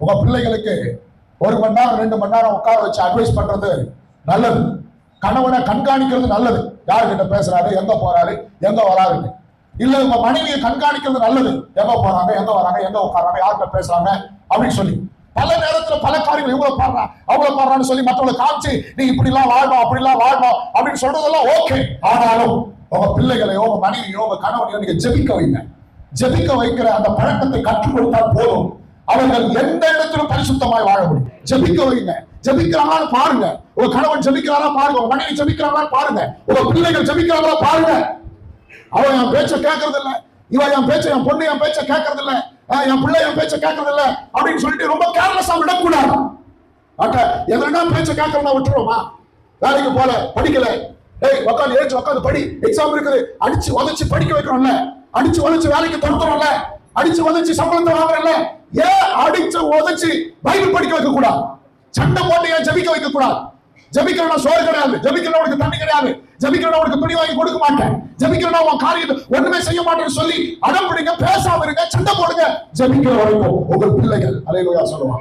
உங்க பிள்ளைகளுக்கு ஒரு மணி நேரம் ரெண்டு மணி நேரம் உட்கார வச்சு அட்வைஸ் பண்றது நல்லது. கணவனை கண்காணிக்கிறது நல்லது. யாருக்கிட்ட பேசுறாரு? எங்க போறாரு? எங்க வராருன்னு. இல்ல உங்க மனைவியை கண்காணிக்கிறது நல்லது. எங்க போறாங்க? எங்க வராங்க? எங்க உட்காராங்க யார்கிட்ட பேசுறாங்க? அப்படின்னு சொல்லி. பல நேரத்துல பல காரியங்கள் இவ்வளவு பாடுறா அவ்வளவு பாடுறான்னு சொல்லி மற்றவங்களை காமிச்சு நீ இப்படி எல்லாம் வாழணும் அப்படி எல்லாம் வாழணும் அப்படின்னு சொல்றதெல்லாம் ஓகே ஆனாலும் உங்க பிள்ளைகளையோ உங்க மனைவியோ உங்க கணவனையோ நீங்க ஜெபிக்க வைங்க. ஜெபிக்க வைக்கிற அந்த பழக்கத்தை கற்றுக் கொடுத்தால் போதும். அவர்கள் எந்த இடத்திலும் பரிசுத்தமாய் வாழ முடியும். ஜபிக்க வைங்க ஜபிக்கிறாங்களா பாருங்க. உங்க கணவன் ஜபிக்கிறாரா பாருங்க. உங்க மனைவி ஜபிக்கிறாங்களா பாருங்க. உங்க பிள்ளைகள் ஜபிக்கிறாங்களா பாருங்க. அவன் என் பேச்ச கேட்கறது இல்ல இவன் என் பேச்ச என் பொண்ணு என் பேச்ச கேட்கறது இல்ல என் பிள்ளை என் பேச்ச கேட்கறது இல்ல அப்படின்னு சொல்லிட்டு ரொம்ப கேர்லெஸ்ஸா விடக்கூடாது. அட்ட எதனா பேச்ச கேட்கறதா விட்டுருவோமா? வேலைக்கு போல படிக்கல. ஏய் உட்காந்து ஏச்சு உட்காந்து படி. எக்ஸாம் இருக்குது. அடிச்சு உதச்சு படிக்க வைக்கிறோம்ல அடிச்சு உதச்சு வேலைக்கு துரத்துறோம்ல அடிச்சு உதச்சு சம்பளத்தை வாங்குறோம்ல ஏன் உதச்சு பைபிள் படிக்க வைக்க கூடாது சண்டை போட்டு ஏன் ஜபிக்க வைக்க கூடாது ஜபிக்கிறவன சோறு கிடையாது. ஜபிக்கிறவனுக்கு தண்ணி கிடையாது. ஜபிக்கிறவனுக்கு துணி வாங்கி கொடுக்க மாட்டேன். ஜபிக்கிறவன உன் காரியத்தை ஒண்ணுமே செய்ய மாட்டேன்னு சொல்லி அடம் பிடிங்க பேசாம இருங்க சண்டை போடுங்க. ஜபிக்கிற வரைக்கும் உங்கள் பிள்ளைகள் அலையிலோயா சொல்லுவாங்க.